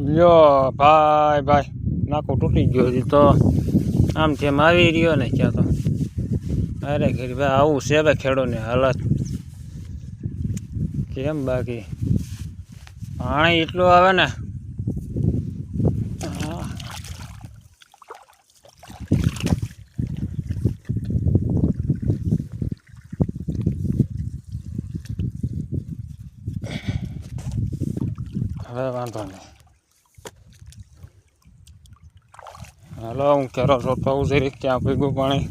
લ્યો, ભાઈ ભાઈ, નાકો તૂટી ગયો છે તો. આમ તેમ આવી રહ્યો ને ક્યાં તો. અરે ઘરી ભાઈ, આવું છે ભાઈ ખેડૂતની હાલત. કેમ બાકી? પાણી એટલું આવે ને. હવે વાંધો નહીં. હાલો, હું કેરો જોતો આવું જરીક ક્યાં ભેગું પાણી.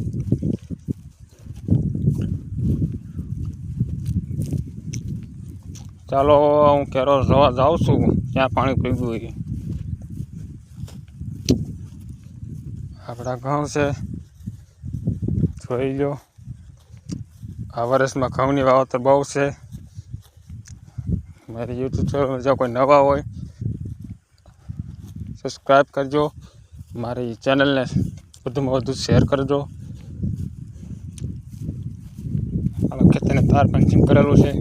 ચાલો, હું કેરો જોવા જાઉં છું ક્યાં પાણી ભેગું હોય. આપણા ઘઉં છે, જોઈ લો. આ વર્ષમાં ઘઉંની વાવતર બહુ છે. મારી યુટ્યુબ ચેનલ જો કોઈ નવા હોય સબસ્ક્રાઈબ કરજો. મારી ચેનલને વધુમાં વધુ શેર કરજો. આ ખેતરને તાર પંચિંગ કરેલું છે.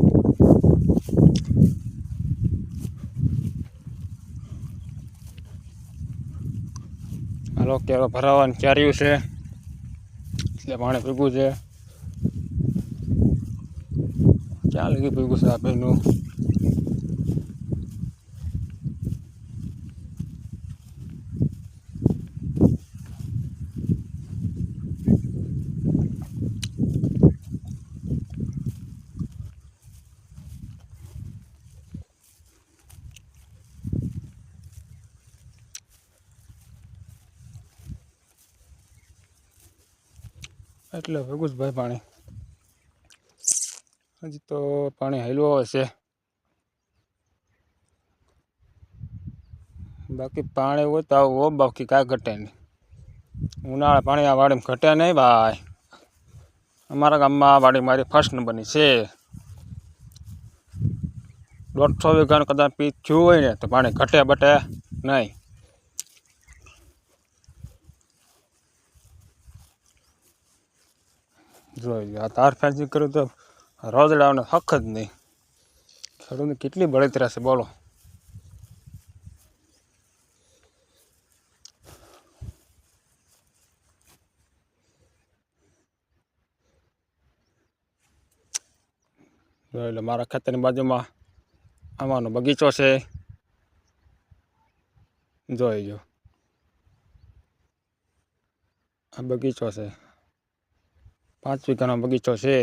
હાલો કેરો ભરાવાનું ચાર્યું છે. એટલે પાણી ભેગું છે. ચાલ ગયું ભેગું છે આ એટલે ભગુસભાઈ પાણી. હજી તો પાણી હાલ્યું હશે બાકી પાણી હોય તો આવું બાકી કાંઈ ઘટે નહીં. ઉનાળા પાણી આ વાડીમાં ઘટે નહીં ભાઈ. અમારા ગામમાં આ વાડી મારી ફર્સ્ટ નંબરની છે. દોઢસો વીઘાનું કદાચ પીક થયું હોય ને તો પાણી ઘટે બટે નહીં. જોઈ આ તાર ફેન્સિંગ કર્યું તો રોજડાઓને હક જ નહીં. ખેડૂતની કેટલી બળતરા છે બોલો. જોઈ લો મારા ખેતરની બાજુમાં આમાંનો બગીચો છે. જોઈ જો આ બગીચો છે. પાંચ વીઘાનો બગીચો છે.